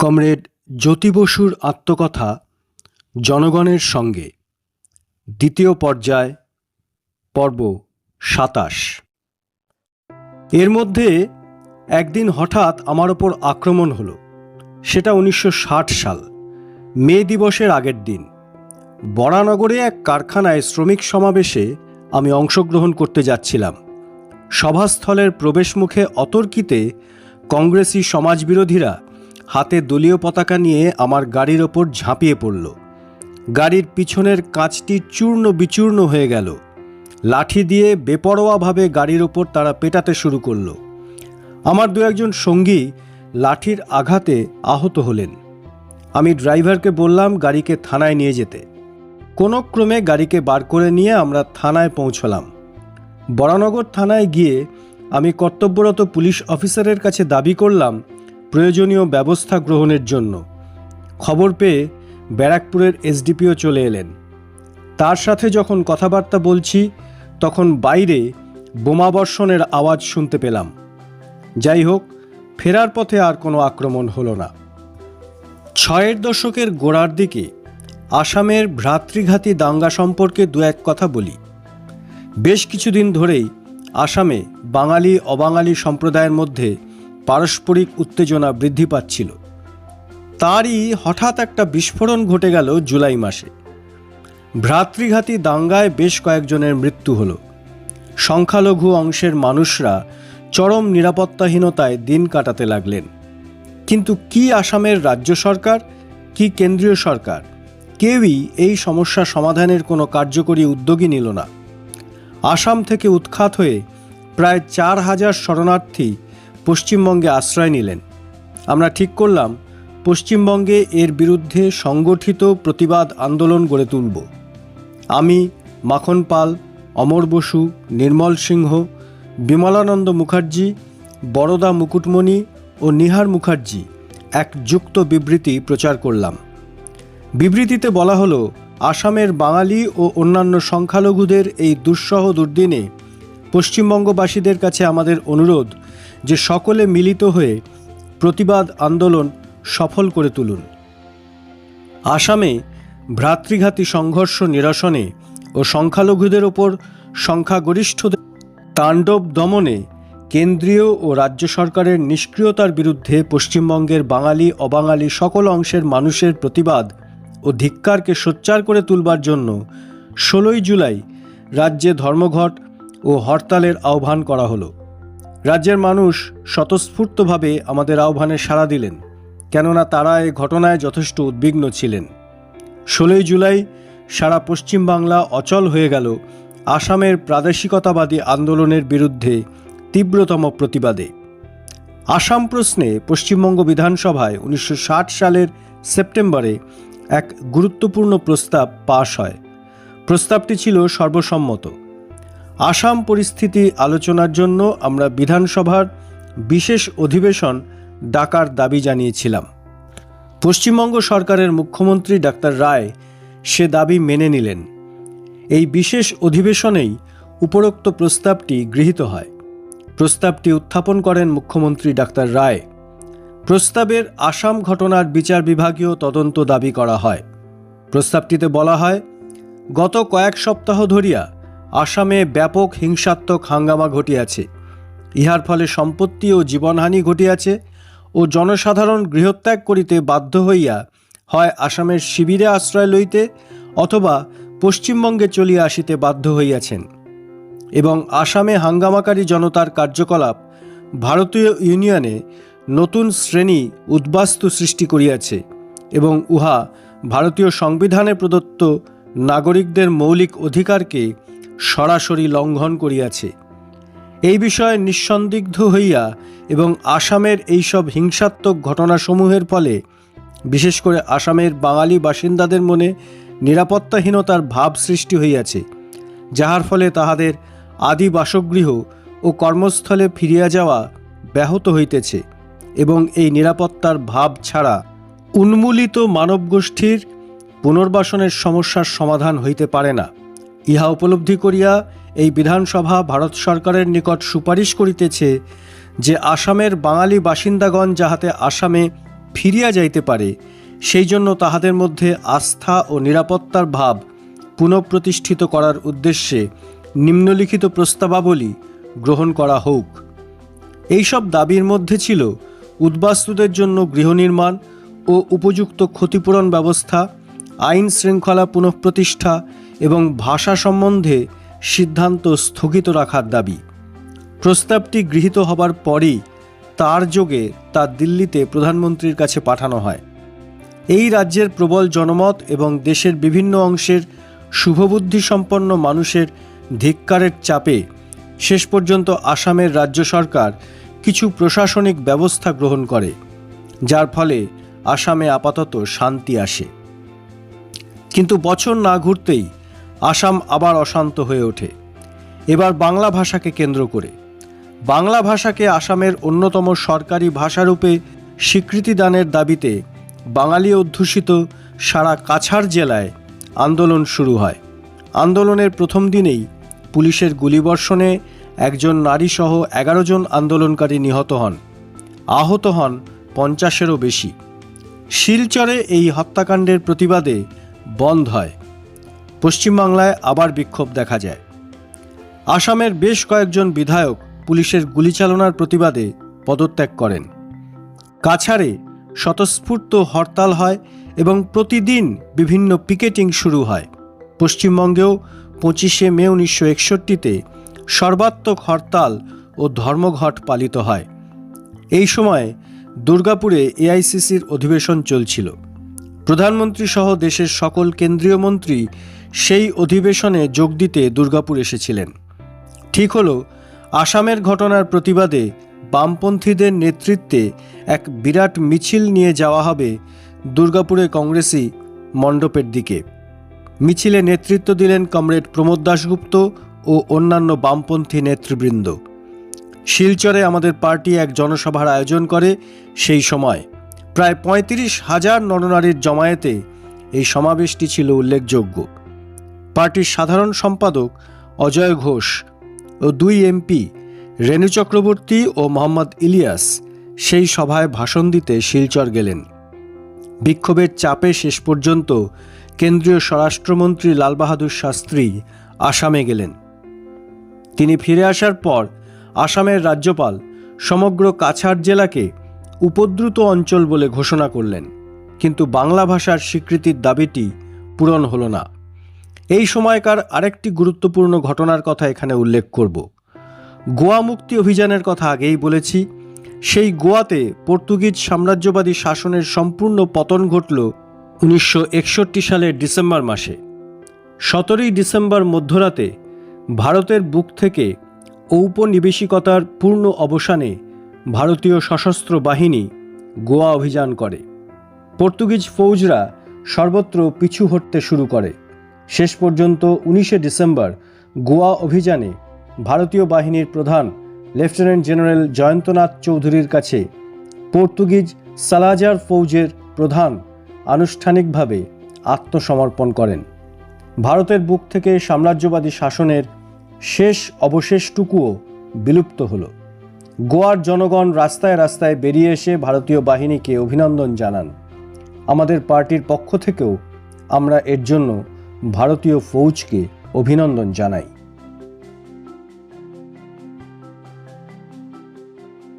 Comrade জ্যোতি বসুর আত্মকথা জনগণের সঙ্গে। দ্বিতীয় পর্যায়, পর্ব সাতাশ। এর মধ্যে একদিন হঠাৎ আমার ওপর আক্রমণ হলো। সেটা উনিশশো ষাট সাল, মে দিবসের আগের দিন। বরানগরে এক কারখানায় শ্রমিক সমাবেশে আমি অংশগ্রহণ করতে যাচ্ছিলাম। সভাস্থলের প্রবেশমুখে অতর্কিতে কংগ্রেসি সমাজবিরোধীরা হাতে দলীয় পতাকা নিয়ে আমার গাড়ির ওপর ঝাঁপিয়ে পড়ল। গাড়ির পিছনের কাঁচটি চূর্ণ বিচূর্ণ হয়ে গেল। লাঠি দিয়ে বেপরোয়াভাবে গাড়ির ওপর তারা পেটাতে শুরু করল। আমার দু একজন সঙ্গী লাঠির আঘাতে আহত হলেন। আমি ড্রাইভারকে বললাম গাড়িকে থানায় নিয়ে যেতে। কোনো ক্রমে গাড়িকে বার করে নিয়ে আমরা থানায় পৌঁছলাম। বরানগর থানায় গিয়ে আমি কর্তব্যরত পুলিশ অফিসারের কাছে দাবি করলাম প্রয়োজনীয় ব্যবস্থা গ্রহণের জন্য। খবর পেয়ে ব্যারাকপুরের এসডিপিও চলে এলেন। তার সাথে যখন কথাবার্তা বলছি, তখন বাইরে বোমাবর্ষণের আওয়াজ শুনতে পেলাম। যাই হোক, ফেরার পথে আর কোনো আক্রমণ হলো না। ছয়ের দশকের গোড়ার দিকে আসামের ভ্রাতৃঘাতী দাঙ্গা সম্পর্কে দু এক কথা বলি। বেশ কিছুদিন ধরেই আসামে বাঙালি অবাঙালি সম্প্রদায়ের মধ্যে পারস্পরিক উত্তেজনা বৃদ্ধি পাচ্ছিল। তারই হঠাৎ একটা বিস্ফোরণ ঘটে গেল জুলাই মাসে। ভ্রাতৃঘাতী দাঙ্গায় বেশ কয়েকজনের মৃত্যু হলো। সংখ্যালঘু অংশের মানুষরা চরম নিরাপত্তাহীনতায় দিন কাটাতে লাগলেন। কিন্তু কি আসামের রাজ্য সরকার, কি কেন্দ্রীয় সরকার? কেউই এই সমস্যা সমাধানের কোনো কার্যকরী উদ্যোগই নিল না। আসাম থেকে উৎখাত হয়ে প্রায় চার হাজার শরণার্থী পশ্চিমবঙ্গে আশ্রয় নিলেন। আমরা ঠিক করলাম, পশ্চিমবঙ্গে এর বিরুদ্ধে সংগঠিত প্রতিবাদ আন্দোলন গড়ে তুলব। আমি মাখন পাল, অমর বসু, নির্মল সিংহ, বিমলানন্দ মুখার্জি, বরদা মুকুটমণি ও নিহার মুখার্জি এক যুক্ত বিবৃতি প্রচার করলাম। বিবৃতিতে বলা হলো, আসামের বাঙালি ও অন্যান্য সংখ্যালঘুদের এই দুঃসহ দুর্দিনে পশ্চিমবঙ্গবাসীদের কাছে আমাদের অনুরোধ যে সকলে মিলিত হয়ে প্রতিবাদ আন্দোলন সফল করে তুলুন। আসামে ভ্রাতৃঘাতী সংঘর্ষ নিরসনে ও সংখ্যালঘুদের ওপর সংখ্যাগরিষ্ঠদের তাণ্ডব দমনে কেন্দ্রীয় ও রাজ্য সরকারের নিষ্ক্রিয়তার বিরুদ্ধে পশ্চিমবঙ্গের বাঙালি, অবাঙালি সকল অংশের মানুষের প্রতিবাদ ও ধিক্কারকে সোচ্চার করে তুলবার জন্য ষোলোই জুলাই রাজ্যে ধর্মঘট ও হরতালের আহ্বান করা হলো। রাজ্যের মানুষ স্বতঃস্ফূর্তভাবে আমাদের আহ্বানে সাড়া দিলেন, কেননা তারা এ ঘটনায় যথেষ্ট উদ্বিগ্ন ছিলেন। ষোলোই জুলাই সারা পশ্চিমবাংলা অচল হয়ে গেল আসামের প্রাদেশিকতাবাদী আন্দোলনের বিরুদ্ধে তীব্রতম প্রতিবাদে। আসাম প্রশ্নে পশ্চিমবঙ্গ বিধানসভায় উনিশশো ষাট সালের সেপ্টেম্বরে এক গুরুত্বপূর্ণ প্রস্তাব পাশ হয়। প্রস্তাবটি ছিল সর্বসম্মত। আসাম পরিস্থিতি আলোচনার জন্য আমরা বিধানসভার বিশেষ অধিবেশন ডাকার দাবি জানিয়েছিলাম। পশ্চিমবঙ্গ সরকারের মুখ্যমন্ত্রী ডাক্তার রায় সে দাবি মেনে নিলেন। এই বিশেষ অধিবেশনেই উপরোক্ত প্রস্তাবটি গৃহীত হয়। প্রস্তাবটি উত্থাপন করেন মুখ্যমন্ত্রী ডাক্তার রায়। প্রস্তাবের আসাম ঘটনার বিচার বিভাগীয় তদন্ত দাবি করা হয়। প্রস্তাবটিতে বলা হয়, গত কয়েক সপ্তাহ ধরিয়া আসামে ব্যাপক হিংসাত্মক হাঙ্গামা ঘটিয়াছে। ইহার ফলে সম্পত্তি ও জীবনহানি ঘটিয়াছে ও জনসাধারণ গৃহত্যাগ করিতে বাধ্য হইয়া হয় আসামের শিবিরে আশ্রয় লইতে অথবা পশ্চিমবঙ্গে চলিয়া আসিতে বাধ্য হইয়াছেন এবং আসামে হাঙ্গামাকারী জনতার কার্যকলাপ ভারতীয় ইউনিয়নে নতুন শ্রেণি উদ্বাস্তু সৃষ্টি করিয়াছে এবং উহা ভারতীয় সংবিধানে প্রদত্ত নাগরিকদের মৌলিক অধিকারকে সরাসরি লঙ্ঘন করিয়াছে। এই বিষয়ে নিঃসন্দিগ্ধ হইয়া এবং আসামের এইসব হিংসাত্মক ঘটনাসমূহের ফলে, বিশেষ করে আসামের বাঙালি বাসিন্দাদের মনে নিরাপত্তাহীনতার ভাব সৃষ্টি হইয়াছে, যাহার ফলে তাহাদের আদি বাসগৃহ ও কর্মস্থলে ফিরিয়া যাওয়া ব্যাহত হইতেছে এবং এই নিরাপত্তার ভাব ছাড়া উন্মূলিত মানবগোষ্ঠীর পুনর্বাসনের সমস্যার সমাধান হইতে পারে না। ইহা উপলব্ধি করিয়া এই বিধানসভা ভারত সরকারের নিকট সুপারিশ করিতেছে যে আসামের বাঙালি বাসিন্দাগণ যাহাতে আসামে ফিরিয়া যাইতে পারে, সেই জন্য তাহাদের মধ্যে আস্থা ও নিরাপত্তার ভাব পুনঃপ্রতিষ্ঠিত করার উদ্দেশ্যে নিম্নলিখিত প্রস্তাবাবলী গ্রহণ করা হোক। এইসব দাবির মধ্যে ছিল উদ্বাস্তুদের জন্য গৃহ নির্মাণ ও উপযুক্ত ক্ষতিপূরণ ব্যবস্থা, আইন শৃঙ্খলা পুনঃপ্রতিষ্ঠা এবং ভাষা সম্বন্ধে সিদ্ধান্ত স্থগিত রাখার দাবি। প্রস্তাবটি গৃহীত হবার পরেই তার যোগে তা দিল্লিতে প্রধানমন্ত্রীর কাছে পাঠানো হয়। এই রাজ্যের প্রবল জনমত এবং দেশের বিভিন্ন অংশের শুভবুদ্ধি সম্পন্ন মানুষের ধিক্কারের চাপে শেষ পর্যন্ত আসামের রাজ্য সরকার কিছু প্রশাসনিক ব্যবস্থা গ্রহণ করে, যার ফলে আসামে আপাতত শান্তি আসে। কিন্তু বছর না ঘুরতেই আসাম আবার অশান্ত হয়ে ওঠে। এবার বাংলা ভাষাকে কেন্দ্র করে। বাংলা ভাষাকে আসামের অন্যতম সরকারি ভাষারূপে স্বীকৃতি দানের দাবিতে বাঙালি অধ্যুষিত সারা কাছাড় জেলায় আন্দোলন শুরু হয়। আন্দোলনের প্রথম দিনেই পুলিশের গুলিবর্ষণে একজন নারীসহ এগারো জন আন্দোলনকারী নিহত হন। আহত হন পঞ্চাশেরও বেশি। শিলচরে এই হত্যাকাণ্ডের প্রতিবাদে বন্ধ হয়। পশ্চিমবাংলায় আবার বিক্ষোভ দেখা যায়। আসামের বেশ কয়েকজন বিধায়ক পুলিশের গুলিচালনার প্রতিবাদে পদত্যাগ করেন। কাছাড়ে স্বতঃস্ফূর্ত হরতাল হয় এবং প্রতিদিন বিভিন্ন পিকেটিং শুরু হয়। পশ্চিমবঙ্গেও পঁচিশে মে উনিশশো একষট্টিতে সর্বাত্মক হরতাল ও ধর্মঘট পালিত হয়। এই সময় দুর্গাপুরে এআইসিসির অধিবেশন চলছিল। প্রধানমন্ত্রী সহ দেশের সকল কেন্দ্রীয় মন্ত্রী সেই অধিবেশনে যোগ দিতে দুর্গাপুর এসেছিলেন। ঠিক হলো, আসামের ঘটনার প্রতিবাদে বামপন্থীদের নেতৃত্বে এক বিরাট মিছিল নিয়ে যাওয়া হবে দুর্গাপুরে কংগ্রেসি মণ্ডপের দিকে। মিছিলে নেতৃত্ব দিলেন কমরেড প্রমোদ দাশগুপ্ত ও অন্যান্য বামপন্থী নেতৃবৃন্দ। শিলচরে আমাদের পার্টি এক জনসভার আয়োজন করে সেই সময়। প্রায় পঁয়ত্রিশ হাজার নরনারীর জমায়েতে এই সমাবেশটি ছিল উল্লেখযোগ্য। পার্টির সাধারণ সম্পাদক অজয় ঘোষ ও দুই এমপি রেণু চক্রবর্তী ও মোহাম্মদ ইলিয়াস সেই সভায় ভাষণ দিতে শিলচর গেলেন। বিক্ষোভের চাপে শেষ পর্যন্ত কেন্দ্রীয় স্বরাষ্ট্রমন্ত্রী লালবাহাদুর শাস্ত্রী আসামে গেলেন। তিনি ফিরে আসার পর আসামের রাজ্যপাল সমগ্র কাছাড় জেলাকে উপদ্রুত অঞ্চল বলে ঘোষণা করলেন। কিন্তু বাংলা ভাষার স্বীকৃতির দাবিটি পূরণ হলো না। এই সময়কার আরেকটি গুরুত্বপূর্ণ ঘটনার কথা এখানে উল্লেখ করব। গোয়া মুক্তি অভিযানের কথা আগেই বলেছি, সেই গোয়াতে পর্তুগিজ সাম্রাজ্যবাদী শাসনের সম্পূর্ণ পতন ঘটল উনিশশো একষট্টি সালের ডিসেম্বর মাসে। সতেরোই ডিসেম্বর মধ্যরাতে ভারতের বুক থেকে ঔপনিবেশিকতার পূর্ণ অবসানে ভারতীয় সশস্ত্র বাহিনী গোয়া অভিযান করে। পর্তুগিজ ফৌজরা সর্বত্র পিছু হটতে শুরু করে। শেষ পর্যন্ত উনিশে ডিসেম্বর গোয়া অভিযানে ভারতীয় বাহিনীর প্রধান লেফটেন্যান্ট জেনারেল জয়ন্তনাথ চৌধুরীর কাছে পর্তুগিজ সালাজার ফৌজের প্রধান আনুষ্ঠানিকভাবে আত্মসমর্পণ করেন। ভারতের বুক থেকে সাম্রাজ্যবাদী শাসনের শেষ অবশেষটুকুও বিলুপ্ত হলো। গোয়ার জনগণ রাস্তায় রাস্তায় বেরিয়ে এসে ভারতীয় বাহিনীকে অভিনন্দন জানান। আমাদের পার্টির পক্ষ থেকেও আমরা এর জন্য ভারতীয় ফৌজকে অভিনন্দন জানাই।